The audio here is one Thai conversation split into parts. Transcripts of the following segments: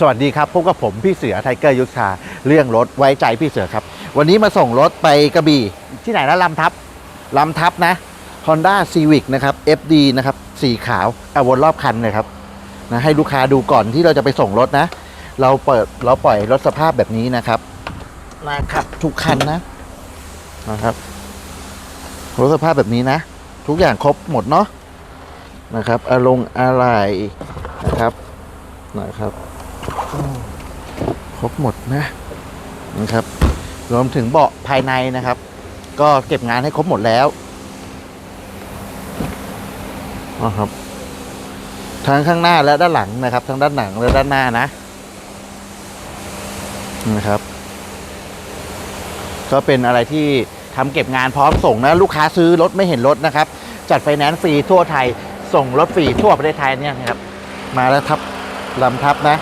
สวัสดีครับพบกับผมพี่เสือไทเกอร์ยุทธาเรื่องรถไว้ใจพี่เสือครับ วันนี้มาส่งรถไปกระบี่ที่ไหนนะลำทับลำทับนะ Honda Civic นะครับ FD นะครับสีขาวเอาวนรอบคันเลยครับนะให้ลูกค้าดูก่อนที่เราจะไปส่งรถนะ เราเปิดเราปล่อยรถสภาพแบบนี้นะครับนะครับทุกคันนะนะครับรถสภาพแบบนี้นะ ทุกอย่างครบหมดเนาะนะครับอารมณ์อะไรนะครับนะครับ ครบหมดนะนะครับ รวมถึงเบาะภายในนะครับ ก็เก็บงานให้ครบหมดแล้วนะครับทั้งข้างหน้าและด้านหลังนะครับ ทั้งด้านหลังและด้านหน้านะนะครับ ก็เป็นอะไรที่ทำเก็บงานพร้อมส่งนะ ลูกค้าซื้อรถไม่เห็นรถนะครับ จัดไฟแนนซ์ฟรีทั่วไทย ส่งรถฟรีทั่วประเทศไทยเนี่ยนะครับ มาแล้วทับลำทับนะ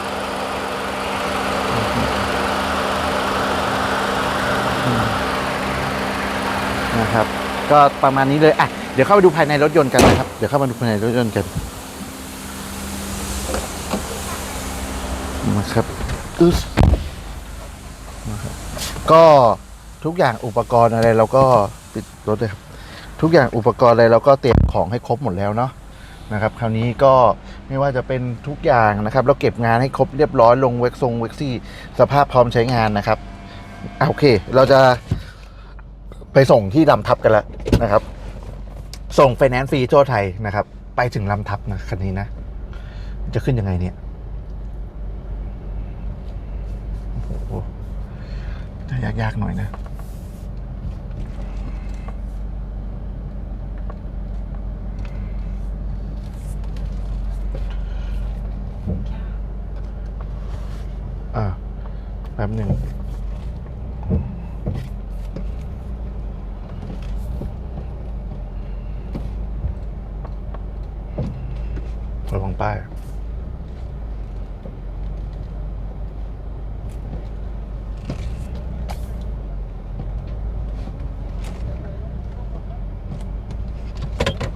นะครับ ก็ประมาณนี้เลยอะเดี๋ยวเข้าไปดูภายในรถยนต์กันนะครับ เดี๋ยวเข้ามาดูภายในรถยนต์กันนะครับอึสนะครับก็ทุกอย่างอุปกรณ์อะไรเราก็ปิดรถเลยครับทุกอย่างอุปกรณ์อะไรเราก็เตรียมของให้ครบหมดแล้วเนาะนะครับคราวนี้ก็ไม่ว่าจะเป็นทุกอย่างนะครับ เราเก็บงานให้ครบเรียบร้อยลงเว็กซงเว็กซี่สภาพพร้อมใช้งานนะครับโอเค เราจะ ไปส่งที่ลำทับกันแล้วนะครับ ส่งไฟแนนซ์ฟรีทั่วไทยนะครับ ไปถึงลำทับนะคันนี้นะ จะขึ้นยังไงเนี่ยโอ้โหจะยากๆหน่อยนะ อ่าแป๊บหนึ่ง ระวังป้าย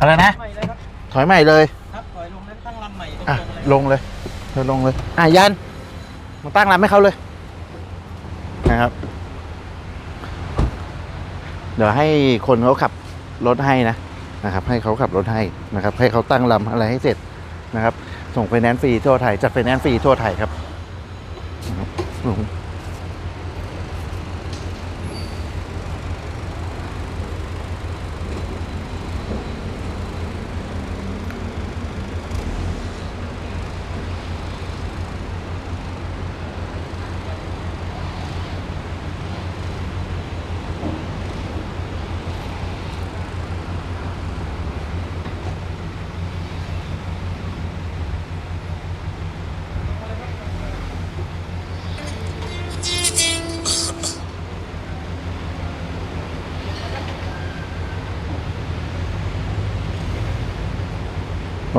อะไรนะ ใหม่เลยครับถอยใหม่เลยครับถอยลงนั้นตั้งลำใหม่ตรงอะๆเลยลงเลยเธอลงเลย อะยันมาตั้งลำให้เขาเลยนะครับ เดี๋ยวให้คนเขาขับรถให้นะนะครับ ให้เขาขับรถให้นะครับ ให้เขาตั้งลำอะไรให้เสร็จนะครับ ส่งไฟแนนซ์ฟรีทั่วไทยจัดไฟแนนซ์ฟรีทั่วไทยครับนะครับลง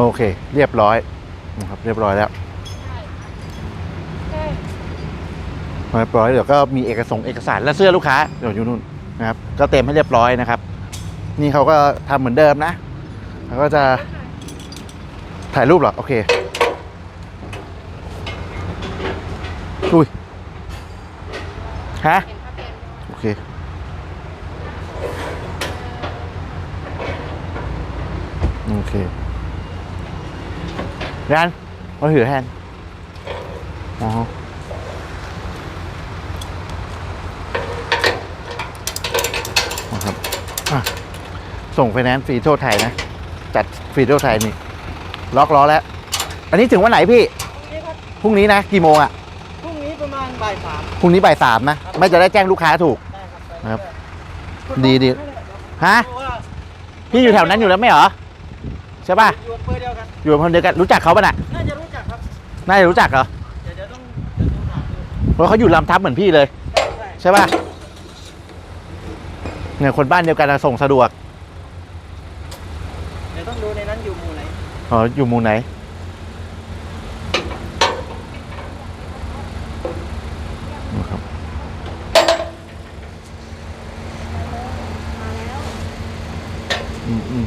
โอเค เรียบร้อยนะครับเรียบร้อยแล้วเรียบร้อยเดี๋ยวก็มีเอกสงเอกสารและเสื้อลูกค้าเดี๋ยวอยู่นู่นนะครับก็เต็มให้เรียบร้อยนะครับ นี่เขาก็ทำเหมือนเดิมนะเขาก็จะถ่ายรูปเหรอโอเคอุ้ยฮะโอเคโอเค ยันมาถือแทนอ๋อนะครับอะส่งไฟแนนซ์ฟรีทั่วไทยนะ จัดฟรีทั่วไทยนี่ ล็อกล้อแล้ว อันนี้ถึงวันไหนพี่นี่ครับพรุ่งนี้นะ กี่โมงอะ พรุ่งนี้ประมาณบ่ายสามพรุ่งนี้บ่ายสามนะ ไม่จะได้แจ้งลูกค้าถูกได้ครับครับ ดีดีฮะเพราะว่าพี่อยู่แถวนั้นอยู่แล้วไม่เหรอ ใช่ป่ะอยู่อำเภอเดียวกันอยู่คนเดียวกันรู้จักเขาป่ะน่ะน่าจะรู้จักครับน่าจะรู้จักเหรอเดี๋ยวเดี๋ยวต้องเดี๋ยวต้องถามดูเพราะเขาอยู่ลำทับเหมือนพี่เลย ใช่ใช่ใช่ป่ะเนี่ยคนบ้านเดียวกันอะส่งสะดวกเดี๋ยวต้องดูในนั้นอยู่หมู่ไหนอ๋ออยู่หมู่ไหนนะครับอืมอืม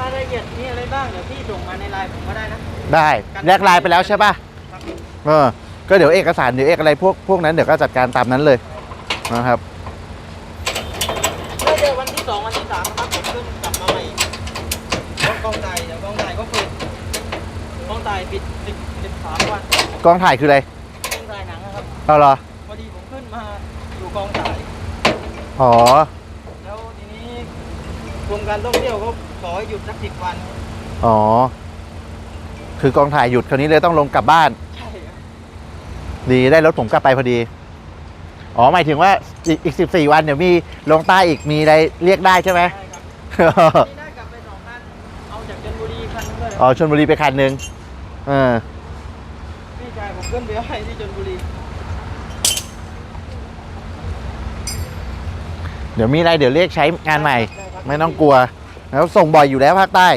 รายละเอียดมีอะไร บ้างเดี๋ยวพี่ส่งมาในไลน์ผมก็ได้นะ ได้แลกไลน์ไปแล้วใช่ป่ะครับ เออ ก็เดี๋ยวเอกสารเดี๋ยวเอกอะไรพวกพวกนั้นเดี๋ยวก็จัดการตามนั้นเลยนะครับเมื่อเจอวันที่สองวันที่สามครับผมขึ้นกลับมาใหม่รถกองถ่ายเดี๋ยวกองถ่ายก็ปิดกองถ่ายปิดสิบสิบสามวันกองถ่ายคืออะไรกองถ่ายหนังนะครับเอาเหรอพอดีผมขึ้นมาอยู่กองถ่ายอ๋อแล้วทีนี้กรมการท่องเที่ยวเขาขอให้หยุดสักสิบวัน อ๋อ คือกองถ่ายหยุดคราวนี้เลยต้องลงกลับบ้าน ใช่ครับดีได้รถผมกลับไปพอดี อ๋อหมายถึงว่าอีกอีกสิบสี่วันเดี๋ยวมีลงใต้อีกมีอะไรเรียกได้ใช่ไหม ใช่ครับ นี่ได้กลับไปสองคันเอาจากชลบุรีคันนึงด้วยนะอ๋อชนบุรีไปคันหนึ่งเออ พี่ชายผมขึ้นไปให้ที่ชลบุรีเดี๋ยวมีอะไรเดี๋ยวเรียกใช้งานใหม่ไม่ต้องกลัวแล้วส่งบ่อยอยู่แล้วภาคใต้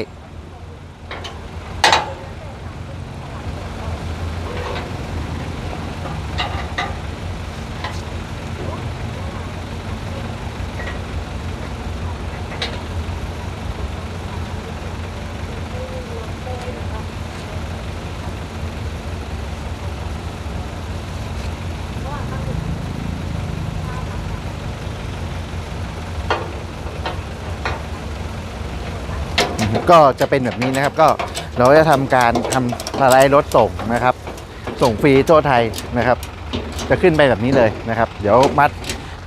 ก็จะเป็นแบบนี้นะครับ ก็เราจะทำการทำสไลด์รถส่งนะครับ ส่งฟรีทั่วไทยนะครับ จะขึ้นไปแบบนี้เลยนะครับ เดี๋ยวมัด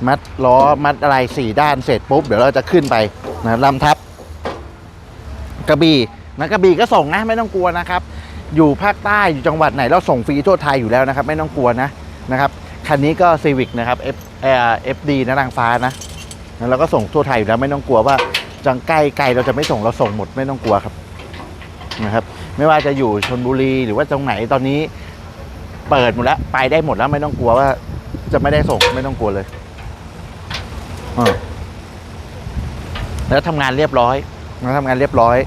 มัดล้อมัดอะไรสี่ด้านเสร็จปุ๊บเดี๋ยวเราจะขึ้นไปนะลำทับกระบี่นะกระบี่ก็ส่งนะไม่ต้องกลัวนะครับ อยู่ภาคใต้อยู่จังหวัดไหนเราส่งฟรีทั่วไทยอยู่แล้วนะครับ ไม่ต้องกลัวนะนะครับคันนี้ก็ซีวิกนะครับ F เอ่อ FD นะนางฟ้านะแล้วก็ส่งทั่วไทยอยู่แล้วไม่ต้องกลัวว่า จังใกล้ไกลเราจะไม่ส่งเราส่งหมดไม่ต้องกลัวครับนะครับ ไม่ว่าจะอยู่ชนบุรีหรือว่าตรงไหนตอนนี้ เปิดหมดแล้วไปได้หมดแล้วไม่ต้องกลัวว่า จะไม่ได้ส่งไม่ต้องกลัวเลยอแล้วทำงานเรียบร้อยแล้วทำงานเรียบร้อย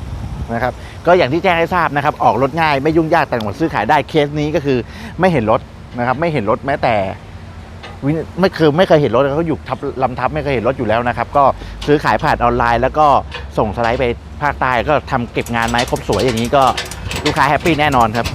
นะครับ ก็อย่างที่แจ้งให้ทราบนะครับ ออกรถง่ายไม่ยุ่งยากแต่งหมดซื้อขายได้เคสนี้ก็คือ ไม่เห็นรถนะครับ ไม่เห็นรถแม้แต่ ไม่เคยไม่เคยเห็นรถเขาอยู่ทับลำทับไม่เคยเห็นรถอยู่แล้วนะครับ ก็ซื้อขายผ่านออนไลน์ แล้วก็ส่งสไลด์ไปภาคใต้ก็ทำเก็บงานไม้ครบสวยอย่างนี้ก็ลูกค้าแฮปปี้แน่นอนครับ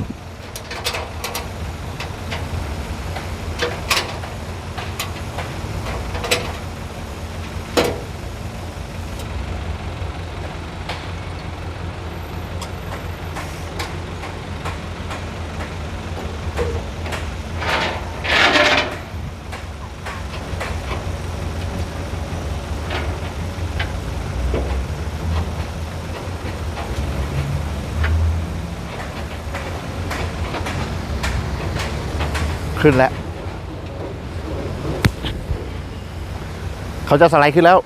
ขึ้นแล้ว เขาจะสไลด์ขึ้นแล้ว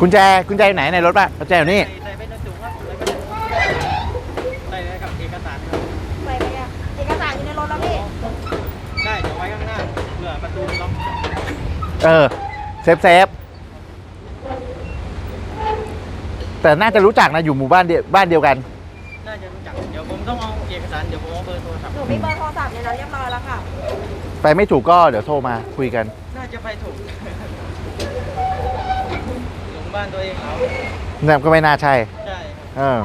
กุญแจ กุญแจอยู่ไหนในรถป่ะกุญแจอยู่นี่ ใส่ใส่ไปในถุงครับใส่เลยครับเอกสารครับ ไปไหมอะเอกสารอยู่ในรถแล้วพี่ ได้เดี๋ยวไว้ข้างหน้าเผื่อประตูล็อก เออเซฟเซฟแต่น่าจะรู้จักนะอยู่หมู่บ้านเดียวบ้านเดียวกัน น่าจะรู้จัก เดี๋ยวผมต้องเอาเอกสาร เดี๋ยวผมเอาเบอร์โทรศัพท์ หนูมีเบอร์โทรศัพท์ในนั้นเรียบร้อยแล้วค่ะ ไปไม่ถูกก็เดี๋ยวโทรมาคุยกัน น่าจะไปถูกหลงบ้านตัวเองเขานั่นก็ไม่น่าใช่ ใช่ครับเออ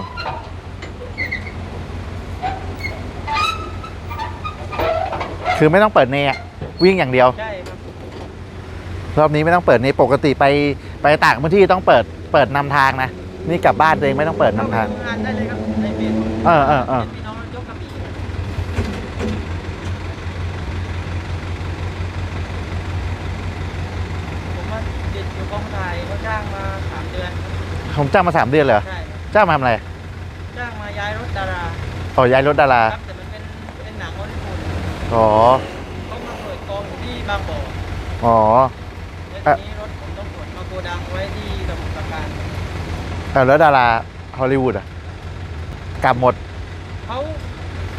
คือไม่ต้องเปิดเนยอะวิ่งอย่างเดียว ใช่ค รับรอบนี้ไม่ต้องเปิดเนยปกติไปไปต่างพื้นที่ต้องเปิดเปิดนำทางนะ นี่กลับบ้านตัวเองไม่ต้องเปิดนำทางทำงานได้เลยครับในเฟซเออเออเออพี่น้องยกกระบี่ผมว่าติดอยู่กองถ่ายเขาจ้างมาสามเดือนผมจ้างมาสามเดือนเลยเหรอ ใช่ครับจ้างมาทำอะไร จ้างมาย้ายรถดาราขอย้ายรถดาราครับแต่มันเป็นเป็นหนังฮอลลีวูดอ๋อเขามาเปิดกองอยู่ที่บางบ่อ อ๋อ แล้วทีนี้รถผมต้องขนมาโกดังไว้ที่สมุทรปราการแต่แล้วดาราฮอลลีวูดอะ กลับหมดเขา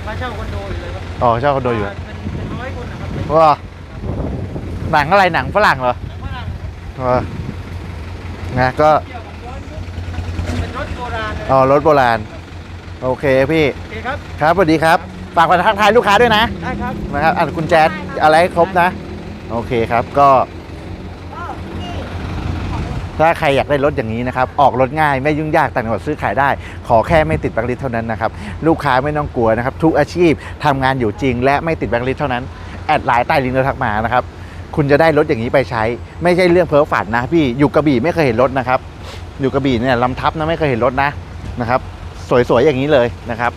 มาเช่าคอนโดอยู่เลยครับอ๋อเช่าคอนโดอยู่เป็นเป็นร้อยคนนะครับว้าหนังอะไรหนังฝรั่งเหรอหนังฝรั่งเออนะก็เกี่ยวกับย้อนยุคเป็นรถโบราณนะอ๋อรถโบราณ โอเคพี่ โอเคครับ ครับสวัสดีครับฝากมาทักทายลูกค้าด้วยนะได้ครับ นะครับอะคุณแจ๊ดอะไรให้ครบนะ โอเคครับก็เออพี่ ถ้าใครอยากได้รถอย่างนี้นะครับ ออกรถง่ายไม่ยุ่งยากต่างจังหวัดซื้อขายได้ ขอแค่ไม่ติดแบงค์ลิสเท่านั้นนะครับ ลูกค้าไม่ต้องกลัวนะครับ ทุกอาชีพทำงานอยู่จริง และไม่ติดแบงค์ลิสเท่านั้น แอดไลน์ใต้ลิงก์เราทักมานะครับ คุณจะได้รถอย่างนี้ไปใช้ ไม่ใช่เรื่องเพ้อฝันนะพี่ อยู่กระบี่ไม่เคยเห็นรถนะครับ อยู่กระบี่เนี่ยลำทับนะไม่เคยเห็นรถนะนะครับ สวยๆอย่างนี้เลยนะครับ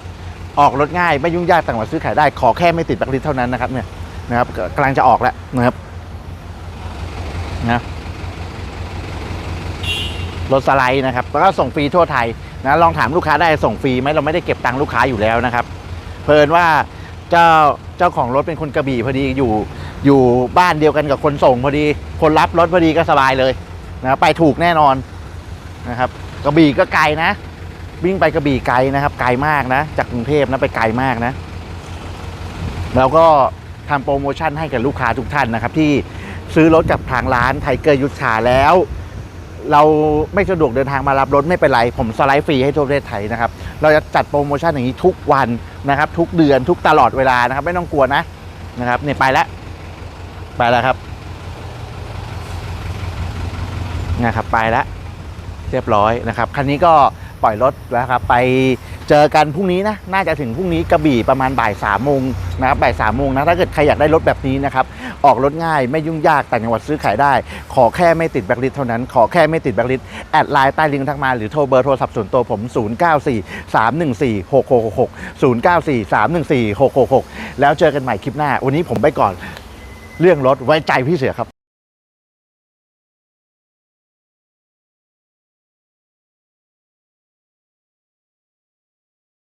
ออกรถง่ายไม่ยุ่งยากต่างจังหวัดซื้อขายได้ ขอแค่ไม่ติดแบงค์ลิสเท่านั้นนะครับเนี่ยนะครับกำลังจะออกแล้วนะครับนะ รถสไลด์นะครับแล้วก็ส่งฟรีทั่วไทยนะลองถามลูกค้าได้ส่งฟรีไหมเราไม่ได้เก็บตังค์ลูกค้าอยู่แล้วนะครับ เพลินว่าเจ้าเจ้าของรถเป็นคนกระบี่พอดีอยู่อยู่บ้านเดียวกันกับคนส่งพอดี คนรับรถพอดีก็สบายเลยนะไปถูกแน่นอนนะครับกระบี่ก็ไกลนะ วิ่งไปกระบี่ไกลนะครับ ไกลมากนะ จากกรุงเทพนะไปไกลมากนะ แล้วก็ทำโปรโมชั่นให้กับลูกค้าทุกท่านนะครับ ที่ซื้อรถกับทางร้านไทเกอร์ยุทธชาแล้ว เราไม่สะดวกเดินทางมารับรถไม่เป็นไร ผมสไลด์ฟรีให้ทั่วประเทศไทยนะครับ เราจะจัดโปรโมชั่นอย่างนี้ทุกวันนะครับ ทุกเดือนทุกตลอดเวลานะครับ ไม่ต้องกลัวนะนะครับเนี่ยไปแล้วไปแล้วครับนะครับไปแล้วเรียบร้อยนะครับคันนี้ก็ปล่อยรถแล้วครับไป เจอกันพรุ่งนี้นะน่าจะถึงพรุ่งนี้กระบี่ประมาณบ่ายสามโมงนะครับบ่ายสามโมงนะถ้าเกิดใครอยากได้รถแบบนี้นะครับออกรถง่ายไม่ยุ่งยากต่างจังหวัดซื้อขายได้ ขอแค่ไม่ติดแบล็คลิสต์เท่านั้นขอแค่ไม่ติดแบล็คลิสต์แอดไลน์ใต้ลิงก์ทักมาหรือโทรเบอร์โทรศัพท์ส่วนตัวผม 094 314 6666 094 314 6666 แล้วเจอกันใหม่คลิปหน้า วันนี้ผมไปก่อนเรื่องรถไว้ใจพี่เสือครับ